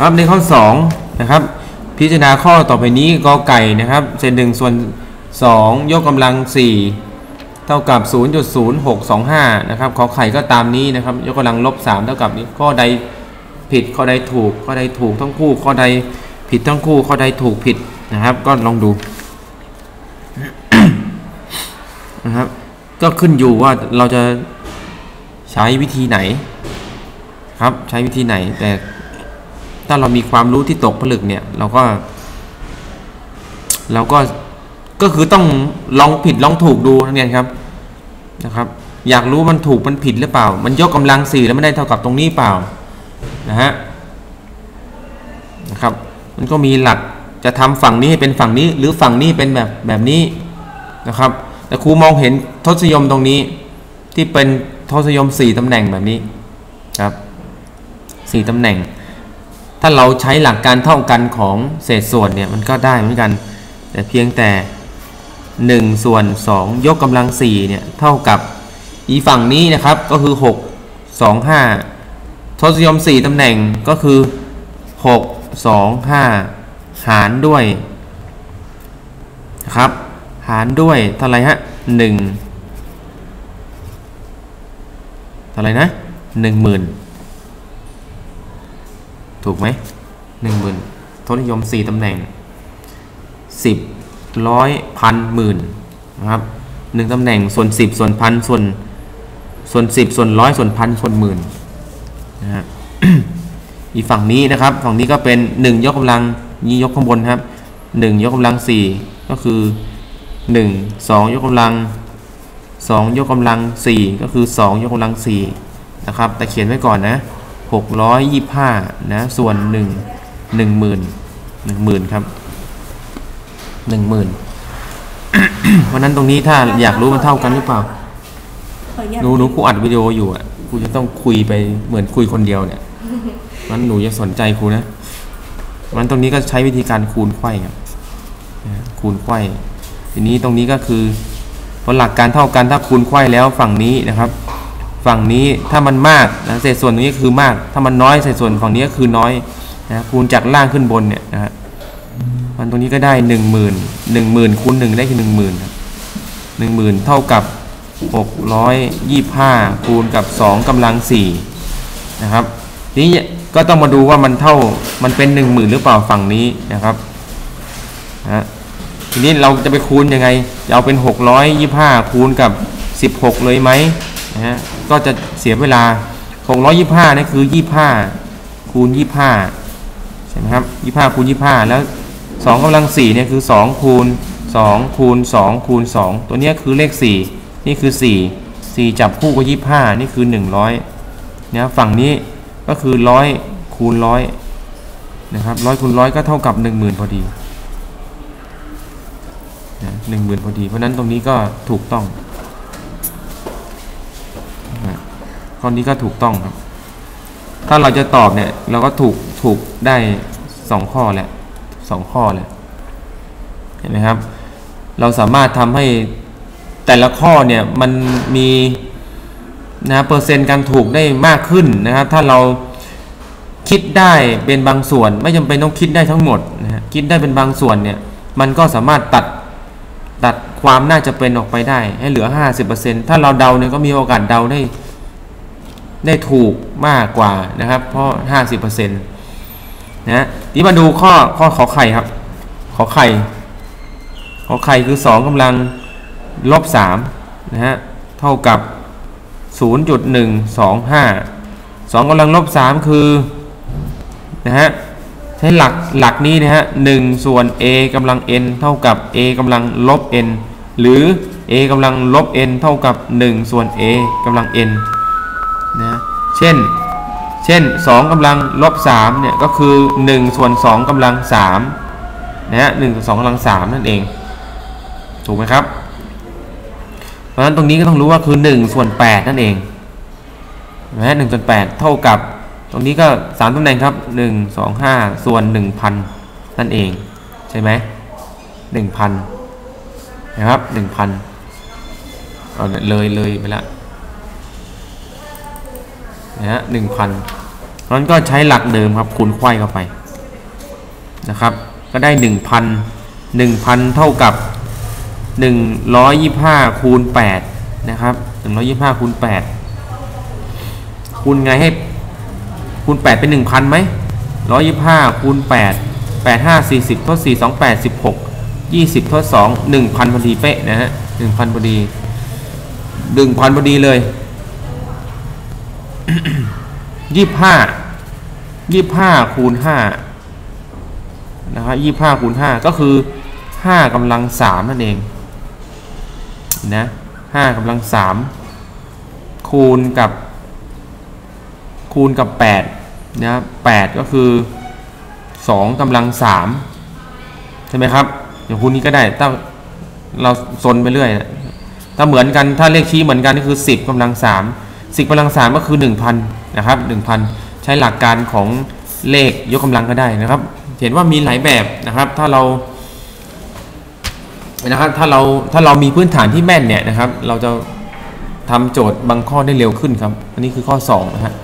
ครับในข้อ2นะครับพิจารณาข้อต่อไปนี้กอไก่นะครับเศษหนึ่งส่วน 2 ยกกำลัง 4 เท่ากับ 0.0625 นะครับขอไข่ก็ตามนี้นะครับ ยกกำลังลบ 3 เท่ากับนี้ข้อใดผิดข้อใดถูกข้อใดถูกทั้งคู่ข้อใดผิดทั้งคู่ข้อใดถูกผิดนะครับ ก็ลองดูนะครับ ก็ขึ้นอยู่ว่าเราจะใช้วิธีไหน ครับใช้วิธีไหน แต่ถ้าเรามีความรู้ที่ตกผลึกเนี่ย เราก็เราก็ก็คือต้องลองผิดลองถูกดูนักเรียนครับนะครับ อยากรู้มันถูกมันผิดหรือเปล่า มันยกกำลังสี่แล้วไม่ได้เท่ากับตรงนี้เปล่านะฮะนะครับ มันก็มีหลักจะทำฝั่งนี้ให้เป็นฝั่งนี้ หรือฝั่งนี้เป็นแบบแบบนี้นะครับ แต่ครูมองเห็นทศนิยมตรงนี้ที่เป็นทศนิยมสี่ตำแหน่งแบบนี้ 4ตำแหน่ง ถ้าเราใช้หลักการเท่ากันของเศษส่วนเนี่ยมันก็ได้เหมือนกัน แต่เพียงแต่ 1 ส่วน 2 ยกกำลัง4เนี่ยเท่ากับอีฝั่งนี้นะครับก็คือ 6 2 5 ทศนิยม 4ตำแหน่งก็คือ 6 2 5 หารด้วยนะครับหารด้วยเท่าไรฮะ1เท่าไรนะ 10,000 ถูกไหมหนึ่งหมื่นทศนิยมสี่ตำแหน่งสิบร้อยพันหมื่นนะครับหนึ่งตำแหน่งส่วนสิบส่วนพันส่วนส่วนสิบส่วนร้อยส่วนพันส่วนหมื่นนะฮะอีกฝั่งนี้นะครับฝั่งนี้ก็เป็นหนึ่งยกกำลังยี่ยกข้างบนครับหนึ่งยกกำลังสี่ก็คือหนึ่งสองยกกำลังสองยกกำลังสี่ก็คือสองยกกำลังสี่นะครับแต่เขียนไว้ก่อนนะ หกร้อยยี่ห้านะส่วนหนึ่งหนึ่งหมื่นหนึ่งหมื่นครับหนึ่งหมื่นเพราะนั้นตรงนี้ถ้าอยากรู้มันเท่ากันหรือเปล่าขออนุญาตหนูหนูครูอัดวิดีโออยู่อะครูจะต้องคุยไปเหมือนคุยคนเดียวเนี่ยมันหนูจะสนใจครูนะมันตรงนี้ก็ใช้วิธีการคูณไขว้ครับนะคูณไขว้ทีนี้ตรงนี้ก็คือพอหลักการเท่ากันถ้าคูณไขว้แล้วฝั่งนี้นะครับ ฝั่งนี้ถ้ามันมากนะเศษส่วนตรงนี้คือมาก ถ้ามันน้อยเศษส่วนฝั่งนี้ก็คือน้อยนะคูณจากล่างขึ้นบนเนี่ยนะฮะมันตรงนี้ก็ได้หนึ่งหมื่นหนึ่งหมื่นคูณหนึ่งได้คือหนึ่งหมื่นหนึ่งหมื่นเท่ากับหกร้อยยี่ห้าคูณกับสองกำลังสี่นะครับทีนี้ก็ต้องมาดูว่ามันเท่ามันเป็นหนึ่งหมื่นหรือเปล่าฝั่งนี้นะครับนะทีนี้เราจะไปคูณยังไงจะเอาเป็นหกร้อยยี่ห้าคูณกับสิบหกเลยไหม นะก็จะเสียเวลา 625นี่คือ 25 คูณ 25 ใช่ไหมครับ 25 คูณ 25 แล้ว 2กำลัง 4 เนี่ยคือ 2 คูณ 2 คูณ 2 คูณ 2 ตัวนี้คือเลข 4 นี่คือ 4 4 จับคู่กับ25 นี่คือ 100นะฝั่งนี้ก็คือ 100 คูณ 100 นะครับ 100 คูณ 100 ก็เท่ากับ 10,000 พอดีนะ10,000 พอดี เพราะนั้นตรงนี้ก็ถูกต้อง ข้อนี้ก็ถูกต้องครับ ถ้าเราจะตอบเนี่ย เราก็ถูกถูกได้สองข้อแหละสองข้อแหละเห็นไหมครับ เราสามารถทำให้แต่ละข้อเนี่ยมันมีนะเปอร์เซ็นต์การถูกได้มากขึ้นนะครับ ถ้าเราคิดได้เป็นบางส่วน ไม่จำเป็นต้องคิดได้ทั้งหมดนะฮะคิดได้เป็นบางส่วนเนี่ย มันก็สามารถตัดตัดความน่าจะเป็นออกไปได้ ให้เหลือ 50%ถ้าเราเดาเนี่ยก็มีโอกาสเดาได้ ได้ถูกมากกว่านะครับ เพราะ 50%นะนี่มาดูข้อข้อขอไข่ครับ ขอไข่ขอไข่คือ 2กำลังลบ3นะฮะเท่ากับ 0.125 2กำลังลบ3คือนะฮะใช้หลักหลักนี้นะฮะ1ส่วน a กำลัง n เท่ากับ a กำลังลบ n หรือ a กำลังลบ n เท่ากับ 1 ส่วน a กำลัง n นะเช่นเช่น 2กำลังลบ3เนี่ยก็คือ1ส่วน2กำลัง3นะฮะ1ส่วน2กำลัง3นั่นเอง ถูกไหมครับ เพราะฉะนั้นตรงนี้ก็ต้องรู้ว่าคือ1ส่วน8นั่นเองนะฮะ1ส่วน8เท่ากับ ตรงนี้ก็3ตำแหน่งครับ 1 2 5 ส่วน 1,000 นั่นเอง ใช่ไหม1,000 นะครับ 1,000เอาเลยเลยไปละ นะฮะหนึ่งพันนั้นก็ใช้หลักเดิมครับคูณไขว้เข้าไปนะครับ ก็ได้หนึ่งพันหนึ่งพันเท่ากับหนึ่งร้อยยี่ห้าคูณแปดนะครับหนึ่งร้อยยี่ห้าคูณแปดคูณไงให้คูณแปดเป็นหนึ่งพันไหมร้อยยี่ห้าคูณแปดแปดห้าสี่สิบทดสี่สองแปดสิบหกยี่สิบทดสองหนึ่งพันพอดีเป๊ะนะฮะหนึ่งพันพอดีหนึ่งพันพอดีเลย ยี่ห้ายี่ห้าคูณห้านะครับยี่ห้าคูณห้าก็คือห้ากำลังสามนั่นเองนะห้ากำลังสามคูณกับคูณกับแปดนะแปดก็คือสองกำลังสามใช่ไหมครับอย่างคูณนี้ก็ได้ถ้าเราซนไปเรื่อยนะถ้าเหมือนกันถ้าเลขชี้เหมือนกันก็คือสิบกำลังสาม สิบกำลังสามก็คือหนึ่งพันนะครับหนึ่งพันใช้หลักการของเลขยกกำลังก็ได้นะครับ เห็นว่ามีหลายแบบนะครับ ถ้าเรานะครับถ้าเราถ้าเรามีพื้นฐานที่แม่นเนี่ยนะครับ เราจะทำโจทย์บางข้อได้เร็วขึ้นครับ อันนี้คือข้อ2นะฮะ